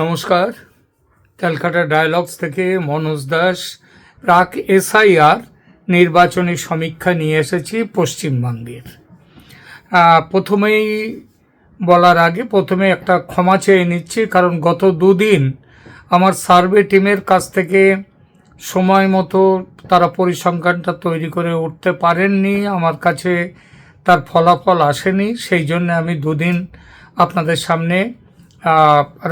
নমস্কার। ক্যালকাটা ডায়ালগস থেকে মনোজ দাস, প্রাক এসআইআর নির্বাচনী সমীক্ষা নিয়ে এসেছি পশ্চিমবঙ্গের। প্রথমেই বলার আগে প্রথমে একটা ক্ষমা চেয়ে নিচ্ছি, কারণ গত দুদিন আমার সার্ভে টিমের কাছ থেকে সময় মতো তারা পরিসংখ্যানটা তৈরি করে উঠতে পারেননি, আমার কাছে তার ফলাফল আসেনি, সেই জন্য আমি দুদিন আপনাদের সামনে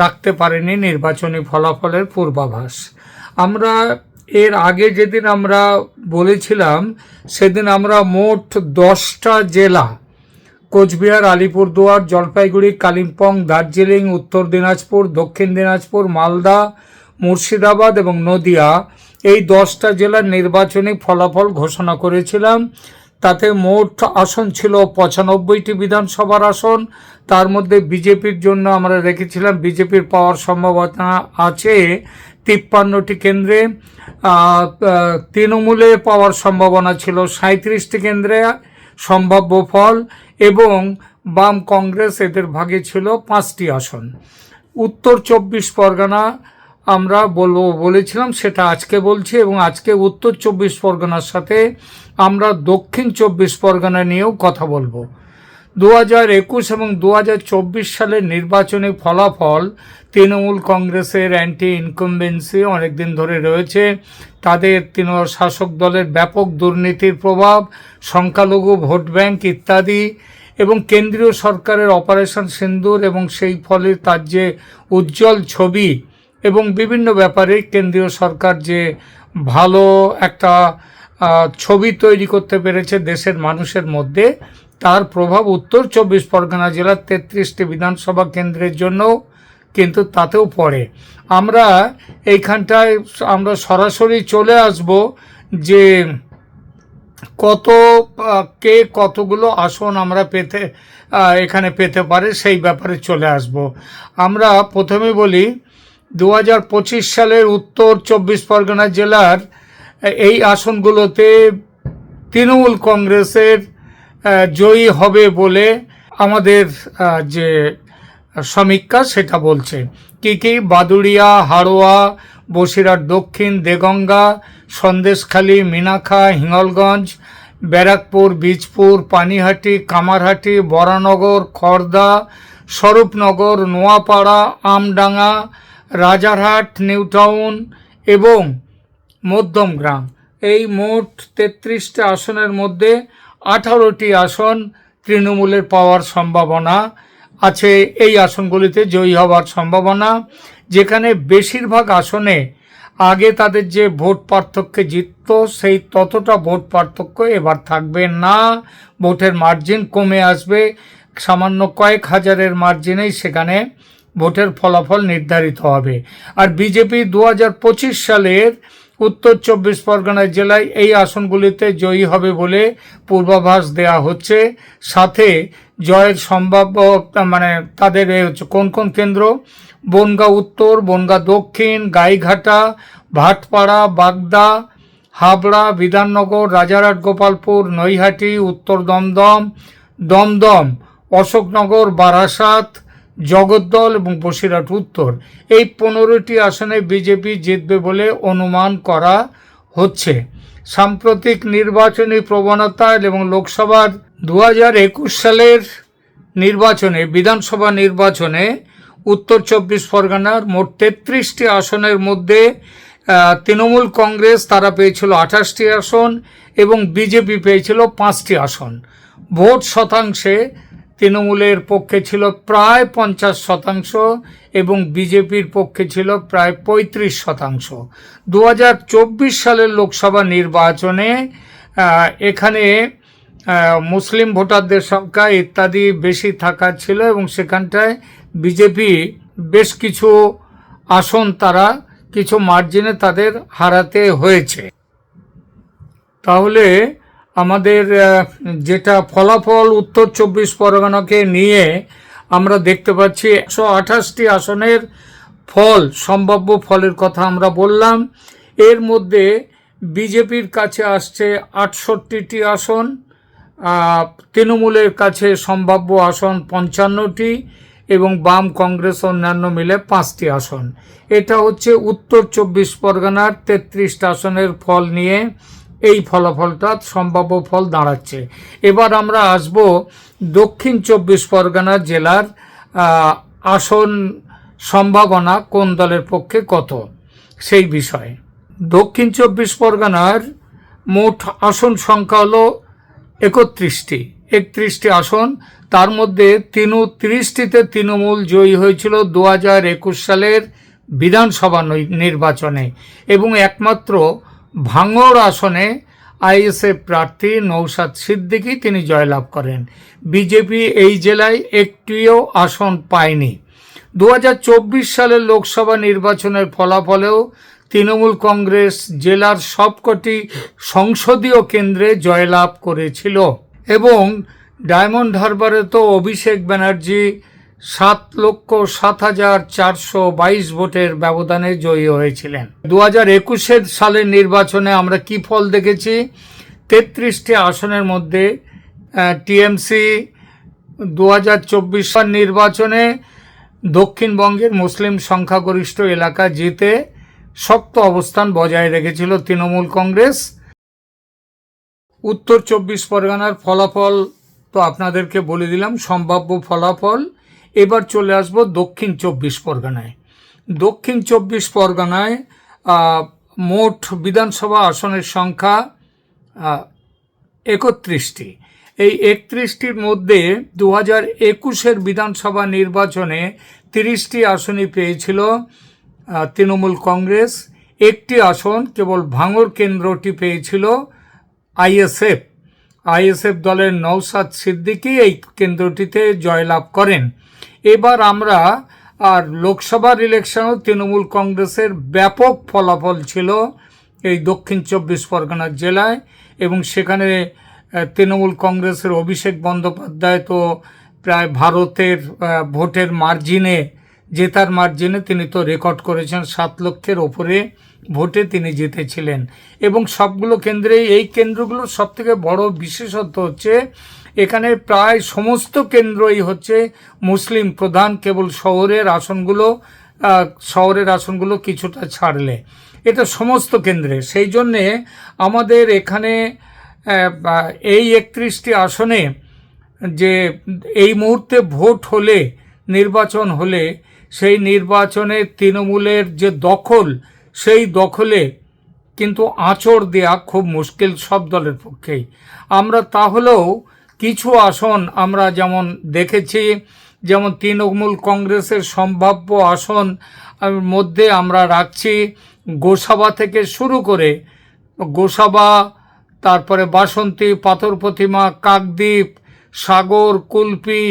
রাখতে পারিনি নির্বাচনী ফলাফলের পূর্বাভাস। আমরা এর আগে যেদিন আমরা বলেছিলাম, সেদিন আমরা মোট দশটা জেলা, কোচবিহার, আলিপুরদুয়ার, জলপাইগুড়ি, কালিম্পং, দার্জিলিং, উত্তর দিনাজপুর, দক্ষিণ দিনাজপুর, মালদা, মুর্শিদাবাদ এবং নদিয়া এই দশটা জেলার নির্বাচনী ফলাফল ঘোষণা করেছিলাম। তাতে মোট আসন ছিল পঁচানব্বইটি বিধানসভার আসন। তার মধ্যে বিজেপির জন্য আমরা রেখেছিলাম, বিজেপির পাওয়ার সম্ভাবনা আছে তিপ্পান্নটি কেন্দ্রে। তৃণমূলে পাওয়ার সম্ভাবনা ছিল সাঁত্রিশটি কেন্দ্রে সম্ভাব্য ফল এবং বাম কংগ্রেস এদের ভাগে ছিল পাঁচটি আসন। উত্তর চব্বিশ পরগনা আমরা বলব, বলেছিলাম, সেটা আজকে বলছি এবং আজকে উত্তর চব্বিশ পরগনার সাথে আমরা দক্ষিণ চব্বিশ পরগনা নিয়েও কথা বলব। দু হাজার একুশ এবং দু হাজার চব্বিশ সালের নির্বাচনী ফলাফল তৃণমূল কংগ্রেসের অ্যান্টি ইনকমবেন্সি অনেকদিন ধরে রয়েছে। তাদের তৃণমূল শাসক দলের ব্যাপক দুর্নীতির প্রভাব, সংখ্যালঘু ভোট ব্যাংক ইত্যাদি এবং কেন্দ্রীয় সরকারের অপারেশন সিন্দুর এবং সেই ফলে তার যে উজ্জ্বল ছবি এবং বিভিন্ন ব্যাপারে কেন্দ্রীয় সরকার যে ভালো একটা ছবি তৈরি করতে পেরেছে দেশের মানুষের মধ্যে, তার প্রভাব উত্তর চব্বিশ পরগনা জেলার তেত্রিশটি বিধানসভা কেন্দ্রের জন্য কিন্তু তাতেও পড়ে। আমরা এইখানটায় আমরা সরাসরি চলে আসব যে কত কে কতগুলো আসন আমরা পেতে এখানে পেতে পারে সেই ব্যাপারে চলে আসব। আমরা প্রথমে বলি দু হাজার পঁচিশ সালের উত্তর চব্বিশ পরগনা জেলার এই আসনগুলোতে তৃণমূল কংগ্রেসের জয়ী হবে বলে আমাদের যে সমীক্ষা সেটা বলছে। কি কি? বাদুড়িয়া, হাড়োয়া, বসিরহাট, দক্ষিণ, দেগঙ্গা, সন্দেশখালী মিনাখা হিঙ্গলগঞ্জ, ব্যারাকপুর, বীজপুর, পানিহাটি, কামারহাটি, বরানগর খড়দা স্বরূপনগর, নোয়াপাড়া, আমডাঙ্গা রাজারহাট, নিউটাউন এবং মধ্যমগ্রাম এই মোট তেত্রিশটা আসনের মধ্যে আঠারোটি আসন তৃণমূলের পাওয়ার সম্ভাবনা আছে। এই আসনগুলিতে জয়ী হওয়ার সম্ভাবনা, যেখানে বেশিরভাগ আসনে আগে তাদের যে ভোট পার্থক্যে জিতত, সেই ততটা ভোট পার্থক্য এবার থাকবে না। ভোটের মার্জিন কমে আসবে। সামান্য কয়েক হাজারের মার্জিনেই সেখানে ভোটের ফলাফল নির্ধারিত হবে। আর বিজেপি দু হাজার পঁচিশ সালের উত্তর চব্বিশ পরগনা জেলায় এই আসনগুলিতে জয়ী হবে বলে পূর্বাভাস দেওয়া হচ্ছে। সাথে জয়ের সম্ভাব্য মানে তাদের হচ্ছে কোন কোন কেন্দ্র? বনগা উত্তর, বনগা দক্ষিণ, গাইঘাটা, ভাটপাড়া, বাগদা, হাবড়া, বিধাননগর, রাজারহাট, গোপালপুর, নৈহাটি, উত্তর দমদম দমদম, অশোকনগর, বারাসাত জগদ্দল এবং বসিরহাট উত্তর। এই পনেরোটি আসনে বিজেপি জিতবে বলে অনুমান করা হচ্ছে। সাম্প্রতিক নির্বাচনী প্রবণতা এবং লোকসভার দু হাজার একুশ সালের নির্বাচনে, বিধানসভা নির্বাচনে উত্তর চব্বিশ পরগনার মোট তেত্রিশটি আসনের মধ্যে তৃণমূল কংগ্রেস তারা পেয়েছিল আঠাশটি আসন এবং বিজেপি পেয়েছিল পাঁচটি আসন। ভোট শতাংশে তৃণমূলের পক্ষে ছিল প্রায় পঞ্চাশ শতাংশ এবং বিজেপির পক্ষে ছিল প্রায় পঁয়ত্রিশ শতাংশ। দু হাজার চব্বিশ সালের লোকসভা নির্বাচনে এখানে মুসলিম ভোটারদের সংখ্যা ইত্যাদি বেশি থাকা ছিল এবং সেখানটায় বিজেপি বেশ কিছু আসন তারা কিছু মার্জিনে তাদের হারাতে হয়েছে। তাহলে আমাদের যেটা ফলাফল উত্তর চব্বিশ পরগনাকে নিয়ে আমরা দেখতে পাচ্ছি একশো আঠাশটি আসনের ফল, সম্ভাব্য ফলের কথা আমরা বললাম। এর মধ্যে বিজেপির কাছে আসছে আটষট্টিটি আসন তৃণমূলের কাছে সম্ভাব্য আসন পঞ্চান্নটি এবং বাম কংগ্রেস অন্যান্য মিলে পাঁচটি আসন। এটা হচ্ছে উত্তর চব্বিশ পরগনার তেত্রিশটা আসনের ফল নিয়ে এই ফলাফলটা সম্ভাব্য ফল দাঁড়াচ্ছে। এবার আমরা আসব দক্ষিণ চব্বিশ পরগনা জেলার আসন সম্ভাবনা কোন দলের পক্ষে কত? সেই বিষয়ে। দক্ষিণ চব্বিশ পরগনার মোট আসন সংখ্যা হলো একত্রিশটি। একত্রিশটি আসন, তার মধ্যে তিনু তিরিশটিতে তৃণমূল জয়ী হয়েছিল দু হাজার একুশ সালের বিধানসভা নির্বাচনে এবং একমাত্র ভাঙড় আসনে আইএসএফ প্রার্থী নৌসাদ সিদ্দিকী তিনি জয়লাভ করেন। বিজেপি এই জেলায় একটিও আসন পায়নি। দু হাজার চব্বিশ সালের লোকসভা নির্বাচনের ফলাফলেও তৃণমূল কংগ্রেস জেলার সবকটি সংসদীয় কেন্দ্রে জয়লাভ করেছিল এবং ডায়মন্ড হারবারে তো অভিষেক ব্যানার্জি সাত লক্ষ সাত হাজার চারশো বাইশ ভোটের ব্যবধানে জয়ী হয়েছিলেন। দু হাজার একুশের সালের নির্বাচনে আমরা কি ফল দেখেছি? তেত্রিশটি আসনের মধ্যে টিএমসি দু হাজার চব্বিশ সাল নির্বাচনে দক্ষিণবঙ্গের মুসলিম সংখ্যাগরিষ্ঠ এলাকা জিতে শক্ত অবস্থান বজায় রেখেছিল তৃণমূল কংগ্রেস। উত্তর চব্বিশ পরগনার ফলাফল তো আপনাদেরকে বলে দিলাম, সম্ভাব্য ফলাফল এবার চলে আসব দক্ষিণ চব্বিশ পরগনায়। দক্ষিণ চব্বিশ পরগনায় মোট বিধানসভা আসনের সংখ্যা একত্রিশটি। এই একত্রিশটির মধ্যে দু হাজার একুশের বিধানসভা নির্বাচনে তিরিশটি আসনই পেয়েছিল তৃণমূল কংগ্রেস। একটি আসন কেবল ভাঙর কেন্দ্রটি পেয়েছিল, আইএসএফ। আইএসএফ দলের নৌসাদ সিদ্দিকী এই কেন্দ্রটিতে জয়লাভ করেন। এবার আমরা, আর লোকসভার ইলেকশনও তৃণমূল কংগ্রেসের ব্যাপক ফলাফল ছিল এই দক্ষিণ চব্বিশ পরগনা জেলায় এবং সেখানে তৃণমূল কংগ্রেসের অভিষেক বন্দ্যোপাধ্যায় তো প্রায় ভারতের ভোটের মার্জিনে, জেতার মার্জিনে তিনি তো রেকর্ড করেছেন সাত লক্ষের ওপরে ভোটে তিনি জিতেছিলেন। এবং সবগুলো কেন্দ্রেই এই কেন্দ্রগুলোর সব থেকে বড় বিশেষত্ব হচ্ছে এখানে প্রায় সমস্ত কেন্দ্রই হচ্ছে মুসলিম প্রধান কেবল শহরের আসনগুলো শহরের আসনগুলো কিছুটা ছাড়লে। এটা সমস্ত কেন্দ্রে। সেই জন্যে আমাদের এখানে এই একত্রিশটি আসনে যে এই মুহূর্তে ভোট হলে, নির্বাচন হলে, সেই নির্বাচনে তৃণমূলের যে দখল, সেই দখলে কিন্তু আঁচড় দেয়া খুব মুশকিল সব দলের পক্ষেই। আমরা তাহলেও কিছু আসন আমরা যেমন দেখেছি, যেমন তৃণমূল কংগ্রেসের সম্ভাব্য আসন মধ্যে আমরা রাখছি গোসাবা থেকে শুরু করে গোসাবা, তারপরে বাসন্তী, পাথর প্রতিমা, কাকদ্বীপ, সাগর, কুলপি,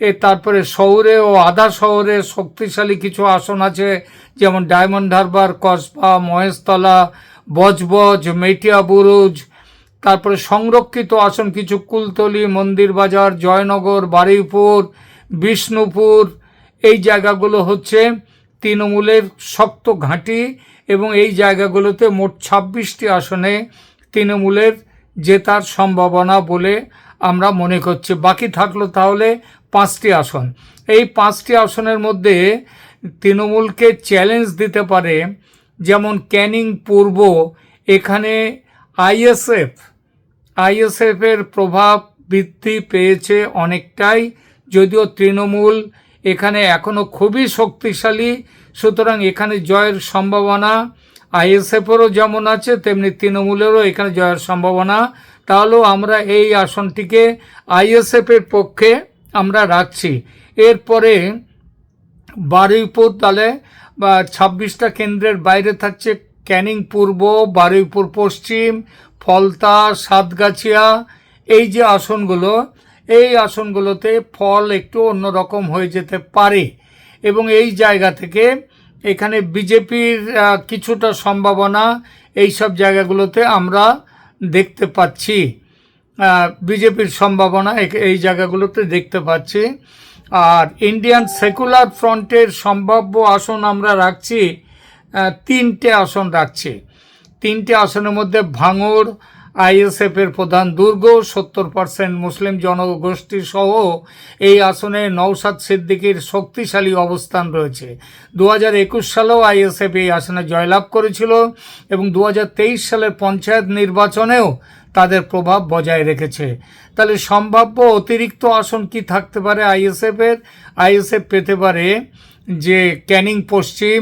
এ তারপরে শহরে ও আধা শহরে শক্তিশালী কিছু আসন আছে, যেমন Diamond Harbour, Kasba, Maheshtala, Budge Budge, Metiabruz তারপরে সংরক্ষিত আসন কিছু কুলতলি মন্দির বাজার জয়নগর, বারুইপুর, বিষ্ণুপুর। এই জায়গাগুলো হচ্ছে তৃণমূলের শক্ত ঘাঁটি এবং এই জায়গাগুলোতে মোট ছাব্বিশটি আসনে তৃণমূলের জেতার সম্ভাবনা বলে আমরা মনে করছি। বাকি থাকল তাহলে পাঁচটি আসন। এই পাঁচটি আসনের মধ্যে তৃণমূলকে চ্যালেঞ্জ দিতে পারে যেমন ক্যানিং পূর্ব, এখানে আইএসএফ আইএসএফের প্রভাব বৃদ্ধি পেয়েছে অনেকটাই, যদিও তৃণমূল এখানে এখনও খুবই শক্তিশালী। সুতরাং এখানে জয়ের সম্ভাবনা, আইএসএফেরও যেমন আছে, তেমনি তৃণমূলেরও এখানে জয়ের সম্ভাবনা। তাহলেও আমরা এই আসনটিকে আইএসএফের পক্ষে আমরা রাখছি। এরপরে বারুইপুর তাহলে বা ছাব্বিশটা কেন্দ্রের বাইরে থাকছে ক্যানিং পূর্ব, বারুইপুর পশ্চিম ফলতা, সাতগাছিয়া, এই যে আসনগুলো, এই আসনগুলোতে ফল একটু অন্যরকম হয়ে যেতে পারে। এবং এই জায়গা থেকে এখানে বিজেপির কিছুটা সম্ভাবনা এই সব জায়গাগুলোতে আমরা দেখতে পাচ্ছি। বিজেপির সম্ভাবনা এই জায়গাগুলোতে দেখতে পাচ্ছি। আর ইন্ডিয়ান সেকুলার ফ্রন্টের সম্ভাব্য আসন আমরা রাখছি তিনটে আসন রাখছি। তিনটে আসনের মধ্যে ভাঙড়, আইএসএফ এর প্রধান দুর্গ, সত্তর পার্সেন্ট মুসলিম জনগোষ্ঠী সহ এই আসনে নওশাদ সিদ্দিকীর শক্তিশালী অবস্থান রয়েছে। দু হাজার একুশ সালেও আইএসএফ এই আসনে জয়লাভ করেছিল এবং দু হাজার তেইশ সালের পঞ্চায়েত নির্বাচনেও তাদের প্রভাব বজায় রেখেছে। তাহলে সম্ভাব্য অতিরিক্ত আসন কি থাকতে পারে আইএসএফ এর? আইএসএফ পেতে পারে যে ক্যানিং পশ্চিম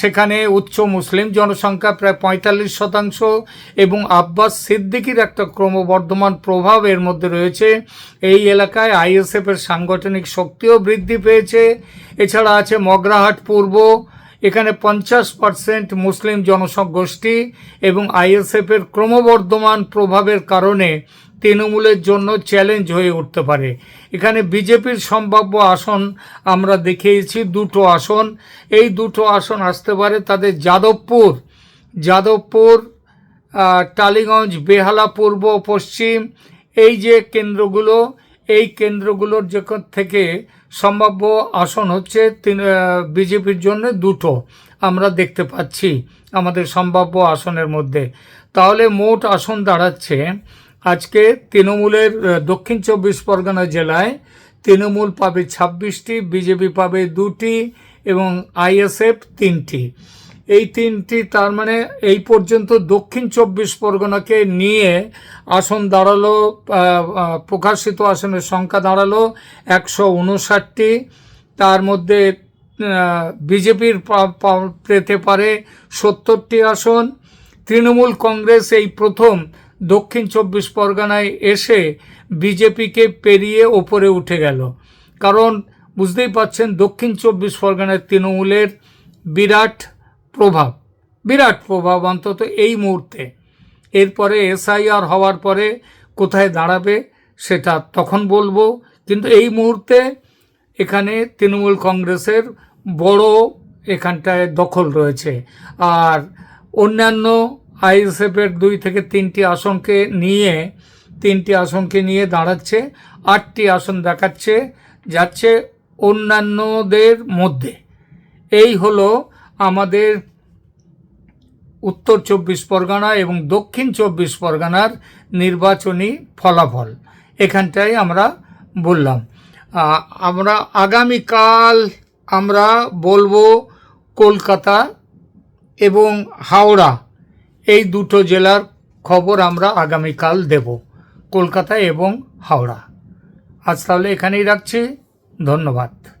সেখানে উচ্চ মুসলিম জনসংখ্যা প্রায় পঁয়তাল্লিশ শতাংশ এবং আব্বাস সিদ্দিকির একটা ক্রমবর্ধমান প্রভাব এর মধ্যে রয়েছে। এই এলাকায় আইএসএফ এর সাংগঠনিক শক্তিও বৃদ্ধি পেয়েছে। এছাড়া আছে মগরাহাট পূর্ব, এখানে পঞ্চাশ পার্সেন্ট মুসলিম জনগোষ্ঠী এবং আইএসএফ এর ক্রমবর্ধমান প্রভাবের কারণে তৃণমূলের জন্য চ্যালেঞ্জ হয়ে উঠতে পারে। এখানে বিজেপির সম্ভাব্য আসন আমরা দেখিয়েছি, দুটো আসন। এই দুটো আসন আসতে পারে তাদের যাদবপুর। যাদবপুর টালিগঞ্জ, বেহালা, পূর্ব, পশ্চিম, এই যে কেন্দ্রগুলো, এই কেন্দ্রগুলোর যে থেকে সম্ভাব্য আসন হচ্ছে বিজেপির জন্য দুটো আমরা দেখতে পাচ্ছি আমাদের সম্ভাব্য আসনের মধ্যে। তাহলে মোট আসন দাঁড়াচ্ছে আজকে তৃণমূলের দক্ষিণ চব্বিশ পরগনা জেলায় তৃণমূল পাবে ছাব্বিশটি, বিজেপি পাবে দুটি এবং আইএসএফ তিনটি। এই তিনটি তার মানে এই পর্যন্ত দক্ষিণ চব্বিশ পরগনাকে নিয়ে আসন দাঁড়াল প্রকাশিত আসনের সংখ্যা দাঁড়াল একশো উনষাটটি। তার মধ্যে বিজেপির পেতে পারে সত্তরটি আসন। তৃণমূল কংগ্রেস এই প্রথম দক্ষিণ চব্বিশ পরগনায় এসে বিজেপিকে পেরিয়ে ওপরে উঠে গেল। কারণ বুঝতেই পাচ্ছেন দক্ষিণ চব্বিশ পরগনায় তৃণমূলের বিরাট প্রভাব বিরাট প্রভাব অন্তত এই মুহূর্তে। এরপরে এসআইআর হওয়ার পরে কোথায় দাঁড়াবে সেটা তখন বলব, কিন্তু এই মুহূর্তে এখানে তৃণমূল কংগ্রেসের বড় এখানটায় দখল রয়েছে। আর অন্যান্য আইএসএফের দুই থেকে তিনটি আসনকে নিয়ে, তিনটি আসনকে নিয়ে দাঁড়াচ্ছে, আটটি আসন দেখাচ্ছে, যাচ্ছে অন্যান্যদের মধ্যে। এই হলো আমাদের উত্তর চব্বিশ পরগনা এবং দক্ষিণ চব্বিশ পরগনার নির্বাচনী ফলাফল। এখানটায় আমরা বললাম। আমরা আগামীকাল আমরা বলব কলকাতা এবং হাওড়া। এই দুটো জেলার খবর আমরা আগামীকাল দেব, কলকাতা এবং হাওড়া। আজ তাহলে এখানেই রাখছি। ধন্যবাদ।